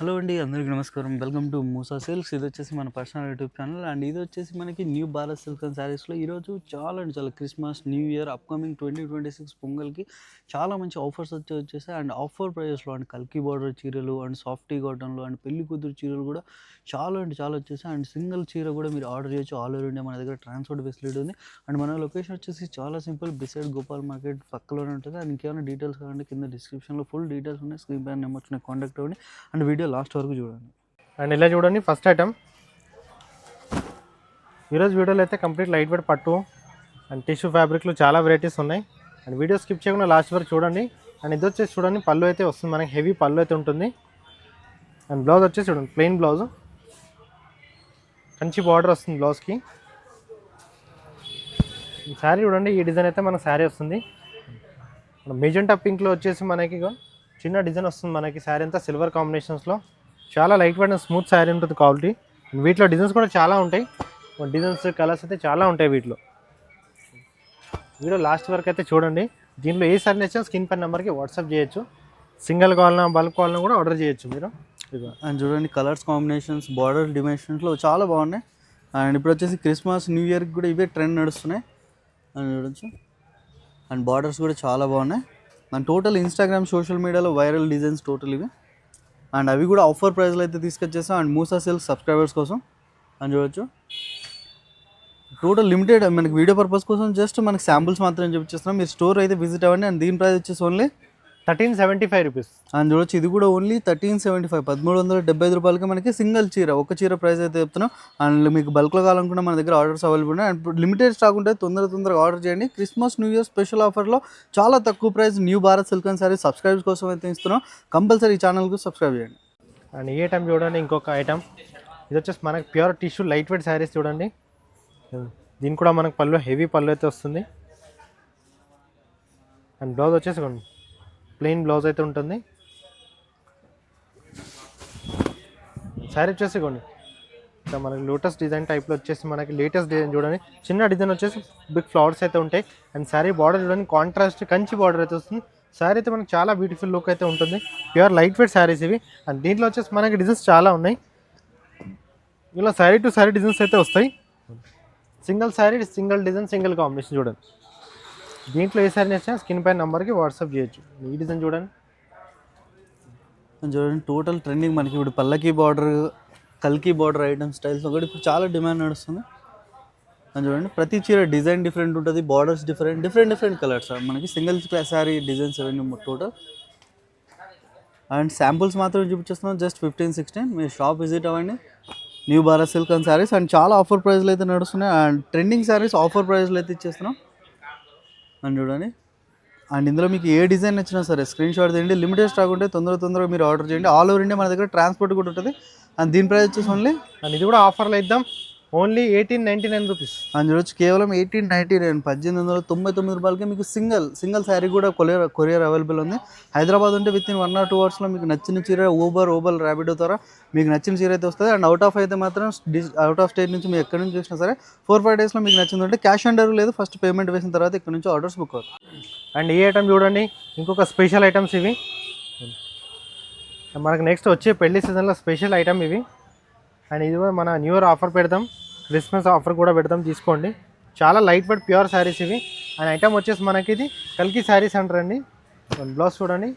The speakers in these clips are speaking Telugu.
హలో అండి అందరికీ నమస్కారం. Welcome to Moosa silks. ఇది వచ్చేసి మన పర్సనల్ యూట్యూబ్ ఛానల్ అండ్ ఇది వచ్చేసి మనకి న్యూ భారత్ సిల్క్ అండ్ శారీస్లో ఈరోజు చాలా అంటే చాలా Christmas new year upcoming twenty twenty six పొంగల్కి చాలా మంచి ఆఫర్స్ వచ్చి వచ్చేసాయి. అండ్ ఆఫర్ ప్రైజెస్లో అండ్ కల్కి బార్డర్ చీరలు అండ్ సాఫ్టీ కాటన్లో అండ్ పెళ్ళి కూతురు చీరలు కూడా చాలా అంటే చాలా వచ్చేసాయి. అండ్ సింగిల్ చీర కూడా మీరు ఆర్డర్ చేయొచ్చు. ఆల్ ఓవర్ ఇండియా మన దగ్గర ట్రాన్స్పోర్ట్ ఫెసిలిటీ ఉంది. అండ్ మన లొకేషన్ వచ్చేసి చాలా సింపుల్ బిసైడ్ గోపాల్ మార్కెట్ పక్కలోనే ఉంటుంది. అండ్ ఇంకేమైనా డీటెయిల్స్ కావాలంటే కింద డిస్క్రిప్షన్లో ఫుల్ డీటెయిల్స్ ఉన్నాయి. స్క్రీన్ పైన నెంబర్ ఉన్నాయి. కాంటాక్ట్ అవ్వండి. అండ్ వీడియో లాస్ట్ వరకు చూడండి. అండ్ ఇలా చూడండి ఫస్ట్ ఐటమ్ ఈరోజు వీడియోలో అయితే కంప్లీట్ లైట్ వెయిట్ పట్టు అండ్ టిష్యూ ఫ్యాబ్రిక్లో చాలా వెరైటీస్ ఉన్నాయి. అండ్ వీడియో స్కిప్ చేయకుండా లాస్ట్ వరకు చూడండి. అండ్ ఇది వచ్చేసి చూడండి పళ్ళు అయితే వస్తుంది. మనకి హెవీ పళ్ళు అయితే ఉంటుంది. అండ్ బ్లౌజ్ వచ్చేసి చూడండి ప్లెయిన్ బ్లౌజ్ మంచి బార్డర్ వస్తుంది బ్లౌజ్కి ఈ శారీ చూడండి ఈ డిజైన్ అయితే మనకు శారీ వస్తుంది. మెజెంటా పింక్లో వచ్చేసి మనకి చిన్న డిజైన్ వస్తుంది మనకి శారీ అంతా సిల్వర్ కాంబినేషన్స్లో చాలా light weight and smooth sari ఉంటుంది క్వాలిటీ వీటిలో డిజైన్స్ కూడా చాలా ఉంటాయి. డిజైన్స్ కలర్స్ అయితే చాలా ఉంటాయి వీటిలో. వీడియో లాస్ట్ వరకు అయితే చూడండి. దీంట్లో ఏ సారీ నచ్చినా స్క్రీన్ పైన నెంబర్కి వాట్సాప్ చేయొచ్చు. సింగిల్ కావాలన్నా బల్క్ కావాలన్నా కూడా ఆర్డర్ చేయొచ్చు మీరు. అండ్ చూడండి కలర్స్ కాంబినేషన్స్ బార్డర్ డిమెన్షన్స్లో చాలా బాగున్నాయి. అండ్ ఇప్పుడు వచ్చేసి క్రిస్మస్ న్యూ ఇయర్కి కూడా ఇవే ట్రెండ్ నడుస్తున్నాయి. అండ్ చూడొచ్చు. అండ్ బార్డర్స్ కూడా చాలా బాగున్నాయి. అండ్ టోటల్ ఇన్స్టాగ్రామ్ సోషల్ మీడియాలో వైరల్ డిజైన్స్ టోటల్ ఇవి. అండ్ అవి కూడా ఆఫర్ ప్రైస్లో అయితే తీసుకొచ్చేసాం. అండ్ మూసా సేల్స్ సబ్స్క్రైబర్స్ కోసం అని చూడొచ్చు. టోటల్ లిమిటెడ్ మనకి వీడియో పర్పస్ కోసం జస్ట్ మనకి శాంపుల్స్ మాత్రమే చూపించేస్తున్నాం మీరు స్టోర్ అయితే విజిట్ అవ్వండి. అండ్ దీని ప్రైస్ వచ్చేసి only thirteen seventy five rupees. And చూడొచ్చు ఇది కూడా ఓన్లీ థర్టీన్ సెవెంటీ ఫైవ్. పదమూడు వందల డెబ్బై ఐదు రూపాయలకి మనకి సింగిల్ చీర ఒక చీర ప్రైస్ అయితే చెప్తున్నాం. అండ్ మీకు బల్క్లో కావాలనుకుంటే మన దగ్గర ఆర్డర్స్ అవైలబుల్ ఉన్నాయి. అండ్ లిమిటెడ్ స్టాక్ ఉంటే తొందర తొందరగా ఆర్డర్ చేయండి. క్రిస్మస్ న్యూ ఇయర్ స్పెషల్ ఆఫర్లో చాలా తక్కువ price new Bharat silk and sari subscribe కోసం అయితే ఇస్తున్నాం. కంపల్సరీ ఈ ఛానల్కు సబ్స్క్రైబ్ చేయండి. అండ్ ఈ ఐటమ్ చూడండి ఇంకొక ఐటమ్ ఇది వచ్చేసి మనకి pure tissue light weight saris చూడండి. దీని కూడా మనకు పళ్ళు హెవీ పళ్ళు అయితే వస్తుంది. అండ్ బ్లౌజ్ వచ్చేసి ప్లెయిన్ బ్లౌజ్ అయితే ఉంటుంది. శారీ వచ్చేసి కొన్ని ఇంకా మనకి లోటస్ డిజైన్ టైప్లో వచ్చేసి మనకి లేటెస్ట్ డిజైన్ చూడండి. చిన్న డిజైన్ వచ్చేసి బిగ్ ఫ్లవర్స్ అయితే ఉంటాయి. అండ్ శారీ బార్డర్ చూడండి కాంట్రాస్ట్ కంచి బార్డర్ అయితే వస్తుంది. శారీ అయితే మనకి చాలా బ్యూటిఫుల్ లుక్ అయితే ఉంటుంది. ప్యూర్ లైట్ వెయిట్ శారీస్ ఇవి. అండ్ దీంట్లో వచ్చేసి మనకి డిజైన్స్ చాలా ఉన్నాయి. ఇలా శారీ టు శారీ డిజైన్స్ అయితే వస్తాయి. Single sari single design single combination చూడండి. దీంట్లో ఏ సారీ నచ్చినా స్కిన్ పై నెంబర్కి వాట్సాప్ చేయొచ్చు. ఈ డిజైన్ చూడండి. చూడండి టోటల్ ట్రెండింగ్ మనకి ఇప్పుడు పల్లకి బార్డర్ కల్కి బార్డర్ ఐటమ్ స్టైల్స్ ఒకటి ఇప్పుడు చాలా డిమాండ్ నడుస్తుంది. అని చూడండి ప్రతి చీర డిజైన్ డిఫరెంట్ ఉంటుంది borders different different different colours మనకి సింగిల్ శారీ డిజైన్స్ అవన్నీ టోటల్ అండ్ శాంపుల్స్ మాత్రం చూపించేస్తున్నాం జస్ట్ ఫిఫ్టీన్ సిక్స్టీన్ మీరు షాప్ విజిట్ అవ్వండి. New Bharat silk and saris and చాలా ఆఫర్ ప్రైస్లు అయితే నడుస్తున్నాయి. అండ్ ట్రెండింగ్ శారీస్ ఆఫర్ ప్రైస్లు అయితే ఇచ్చేస్తున్నాం. అని చూడండి. అండ్ ఇందులో మీకు ఏ డిజైన్ నచ్చినా సరే స్క్రీన్ షాట్ తీయండి. లిమిటెడ్ స్టాక్ ఉంటే తొందర తొందరగా మీరు ఆర్డర్ చేయండి. ఆల్ ఓవర్ ఇండియా మన దగ్గర ట్రాన్స్పోర్ట్ కూడా ఉంటుంది. అండ్ దీని ప్రైస్ వచ్చేసి ఓన్లీ అండ్ ఇది కూడా ఆఫర్లో ఇద్దాం. Only eighteen ninety nine rupees. చూడొచ్చు కేవలం ఎయిటీన్ నైంటీ నైన్ పద్దెనిమిది వందల తొంభై తొమ్మిది రూపాయలకి మీకు సింగిల్ సింగిల్ శారీ కూడా కొరియర్ కొరియర్ అవైలబుల్ ఉంది. హైదరాబాద్ ఉంటే within one or two అవర్స్లో మీకు నచ్చిన చీర ఊబర్ ఓబర్ ర్యాపిడో ద్వారా మీకు నచ్చిన చీర అయితే వస్తుంది. అండ్ అవుట్ ఆఫ్ అయితే మాత్రం అవుట్ ఆఫ్ స్టేట్ నుంచి మీరు ఎక్కడి నుంచి చూసినా సరే ఫోర్ ఫైవ్ డేస్లో మీకు నచ్చింది అంటే క్యాష్ ఆన్ డెలివరీ లేదు. ఫస్ట్ పేమెంట్ వేసిన తర్వాత ఇక్కడ నుంచి ఆర్డర్స్ బుక్ అవుతాయి అండ్ ఈ ఐటమ్ చూడండి ఇంకొక స్పెషల్ ఐటమ్స్ ఇవి. మనకు నెక్స్ట్ వచ్చే పెళ్ళి సీజన్లో స్పెషల్ ఐటమ్ ఇవి. అండ్ ఇది కూడా మన న్యూ ఇయర్ ఆఫర్ పెడదాం. క్రిస్మస్ ఆఫర్ కూడా పెడతాం తీసుకోండి. చాలా లైట్ వెయిట్ ప్యూర్ శారీస్ ఇవి. అండ్ ఐటమ్ వచ్చేసి మనకి ఇది కల్కి శారీస్ అంటారండి బ్లౌజ్ చూడండి.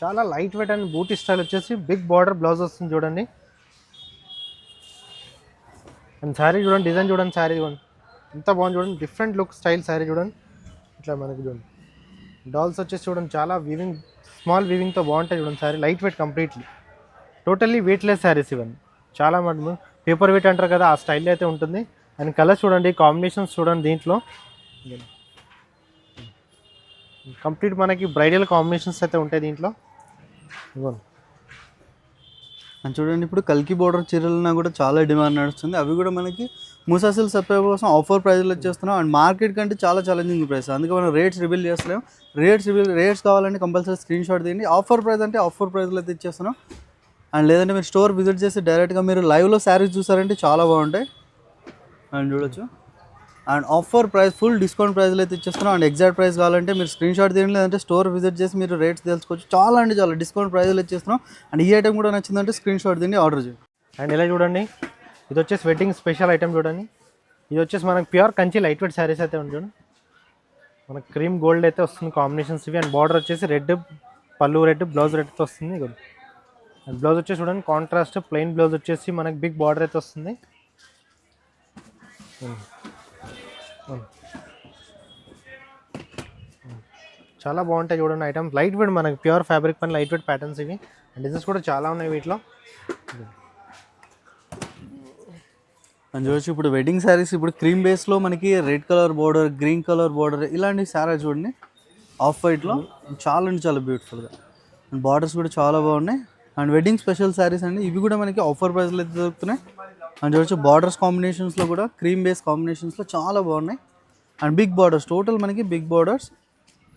చాలా light weight and booty style వచ్చేసి బిగ్ బార్డర్ బ్లౌజ్ వస్తుంది చూడండి. అండ్ శారీ చూడండి డిజైన్ చూడండి శారీ చూడండి. ఎంత బాగుంది చూడండి. డిఫరెంట్ లుక్ స్టైల్ శారీ చూడండి. ఇట్లా మనకి చూడండి. డాల్స్ వచ్చేసి చూడండి చాలా వీవింగ్ స్మాల్ వీవింగ్తో బాగుంటాయి చూడండి sari light weight completely totally weightless saris ఇవన్నీ. చాలా మటు పేపర్ వెయిట్ అంటారు కదా ఆ స్టైల్ అయితే ఉంటుంది. అండ్ కలర్ చూడండి కాంబినేషన్స్ చూడండి దీంట్లో. కంప్లీట్ మనకి బ్రైడల్ కాంబినేషన్స్ అయితే ఉంటాయి దీంట్లో. అండ్ చూడండి ఇప్పుడు కల్కి బోర్డర్ చీరలన్నా కూడా చాలా డిమాండ్ నడుస్తుంది. అవి కూడా మనకి ముసాసిల్ సప్లై కోసం ఆఫర్ ప్రైస్లో వచ్చేస్తున్నాం అండ్ మార్కెట్ కంటే చాలా ఛాలెంజింగ్ ప్రైస్ అందుకే మనం రేట్స్ రివీల్ చేస్తలేం. రేట్స్ రివీల్ రేట్స్ కావాలంటే కంపల్సరీ స్క్రీన్ షాట్ తీయండి. ఆఫర్ ప్రైస్ అంటే ఆఫర్ ప్రైస్లో అయితే ఇచ్చేస్తున్నాం. అండ్ లేదంటే మీరు స్టోర్ విజిట్ చేసి డైరెక్ట్గా మీరు లైవ్లో శారీస్ చూసారంటే చాలా బాగుంటాయి. అండ్ చూడొచ్చు. And offer price full discount ప్రైస్లో అయితే ఇచ్చేస్తున్నాం. అండ్ ఎగ్జాక్ట్ ప్రైస్ కావాలంటే మీరు స్క్రీన్ షాట్ తీయండి లేదంటే స్టోర్ విజిట్ చేసి మీరు రేట్స్ తెలుసుకోవచ్చు. చాలా అంటే చాలా డిస్కౌంట్ ప్రైస్లో ఇచ్చేస్తున్నాం. అండ్ ఈ ఐటమ్ కూడా నచ్చిందంటే స్క్రీన్ షాట్ తీయండి ఆర్డర్ చేయండి. అండ్ ఇలా చూడండి. ఇది వచ్చేసి వెడ్డింగ్ స్పెషల్ ఐటమ్ చూడండి. ఇది వచ్చేసి మనకి pure Kanchi light weight saris అయితే ఉంది చూడండి. మనకి క్రీమ్ గోల్డ్ అయితే వస్తుంది కాంబినేషన్స్ ఇవి. అండ్ బార్డర్ వచ్చేసి రెడ్ పళ్ళు రెడ్ బ్లౌజ్ రెడ్తో వస్తుంది. బ్లౌజ్ వచ్చేసి చూడండి కాంట్రాస్ట్ ప్లెయిన్ బ్లౌజ్ వచ్చేసి మనకి బిగ్ బార్డర్ అయితే వస్తుంది. చాలా బాగుంటాయి చూడండి ఐటమ్స్ లైట్ వెయిట్ మనకి ప్యూర్ ఫ్యాబ్రిక్ పని లైట్ వెయిట్ ప్యాటర్న్స్ ఇవి. అండ్ డిజైన్స్ కూడా చాలా ఉన్నాయి వీటిలో. అని చూడొచ్చు ఇప్పుడు వెడ్డింగ్ శారీస్ ఇప్పుడు క్రీమ్ బేస్లో మనకి red colour border green colour border ఇలాంటి శారీ చూడండి. ఆఫ్ వైట్లో చాలా అంటే చాలా బ్యూటిఫుల్గా అండ్ బార్డర్స్ కూడా చాలా బాగున్నాయి. అండ్ వెడ్డింగ్ స్పెషల్ శారీస్ అండి. ఇవి కూడా మనకి ఆఫర్ ప్రైస్లో అయితే దొరుకుతున్నాయి. అండ్ చూడొచ్చు బార్డర్స్ కాంబినేషన్స్లో కూడా క్రీమ్ బేస్ కాంబినేషన్స్లో చాలా బాగున్నాయి. అండ్ బిగ్ బార్డర్స్ టోటల్ మనకి బిగ్ బార్డర్స్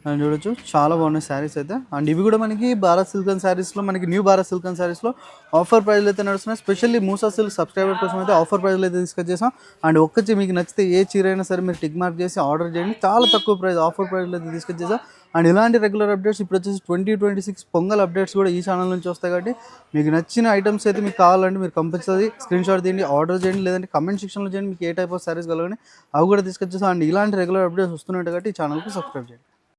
అండ్ చూడొచ్చు చాలా బాగున్నాయి శారీస్ అయితే. అండ్ ఇవి కూడా మనకి భారత్ సిల్కన్ శారీస్లో మనకి న్యూ భారత్ సిల్కన్ శారీస్లో ఆఫర్ ప్రైజ్లు అయితే నడుస్తున్నాయి. స్పెషల్లీ మూసా సిల్క్ సబ్స్క్రైబర్ కోసం అయితే ఆఫర్ ప్రైజ్లు అయితే తీసుకొచ్చేసాం. అండ్ ఒక్కచ్చి మీకు నచ్చితే ఏ చీర అయినా సరే మీరు టిక్ మార్క్ చేసి ఆర్డర్ చేయండి. చాలా తక్కువ ప్రైస్ ఆఫర్ ప్రైజ్లు అయితే తీసుకొచ్చేసాం. అండ్ ఇలాంటి రెగ్యులర్ అప్డేట్స్ ఇప్పుడు వచ్చేసి twenty twenty six Pongal updates కూడా ఈ ఛానల్ నుంచి వస్తాయి కాబట్టి మీకు నచ్చిన ఐటమ్స్ అయితే మీకు కావాలంటే మీరు కంపల్సరీ స్క్రీన్ షాట్ తీయండి ఆర్డర్ చేయండి లేదంటే కమెంట్ సెక్షన్లో చేయండి మీకు ఏ టైప్ ఆఫ్ సారీస్ కలగని అవి కూడా తీసుకొచ్చేసి అండ్ ఇలాంటి రెగ్యులర్ అప్డేట్స్ వస్తున్నాయి కాబట్టి ఈ ఛానల్కి సబ్స్క్రైబ్ చేయండి.